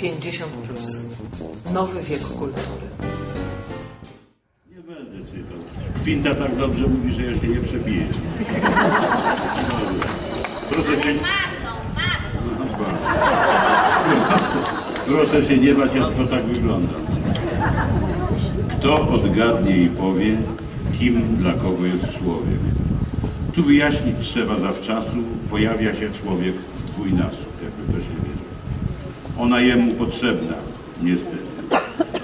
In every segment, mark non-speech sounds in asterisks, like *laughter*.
50 plus. Nowy wiek kultury. Nie będę czytał. Kwinta tak dobrze mówi, że ja się nie przebiję. *laughs* Proszę się, Masą, masą. proszę się nie bać, ja tylko tak wyglądam. Kto odgadnie i powie, kim dla kogo jest człowiek? Tu wyjaśnić trzeba zawczasu, pojawia się człowiek w dwójnasób, jakby ktoś nie wiedział. Ona jemu potrzebna, niestety,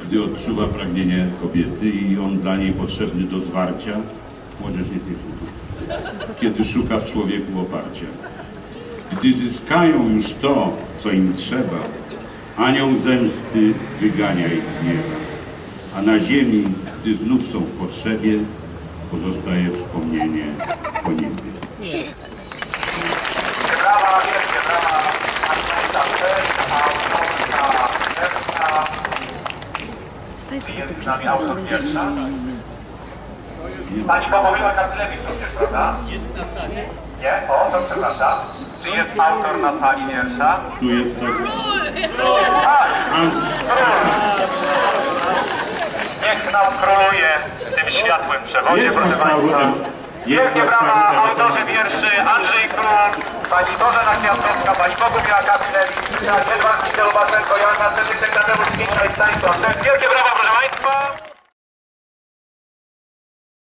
gdy odczuwa pragnienie kobiety i on dla niej potrzebny do zwarcia, młodzież niech nie słucha, kiedy szuka w człowieku oparcia. Gdy zyskają już to, co im trzeba, anioł zemsty wygania ich z nieba, a na ziemi, gdy znów są w potrzebie, pozostaje wspomnienie po niebie. Brawa, wielkie brawa. Agnieszka też, a Polska pierwsza. Jest z nami autor pierwsza. Pani Bogomila Katlewicz również, prawda? Jest na sali. Nie? O, to przepraszam. Czy jest autor na sali wiersza? Tu jest tak... Tak! Niech nam króluje w tym światłym przewodzie, Jest proszę Państwa. Jest Wielkie brawa Paulina. Pani Bożena Kwiatkowska, Pani Bogumiła Katlewicz, Edward Kicel-Obaszenko, Joanna Gminy i Stanisław. Wielkie brawa, proszę Państwa!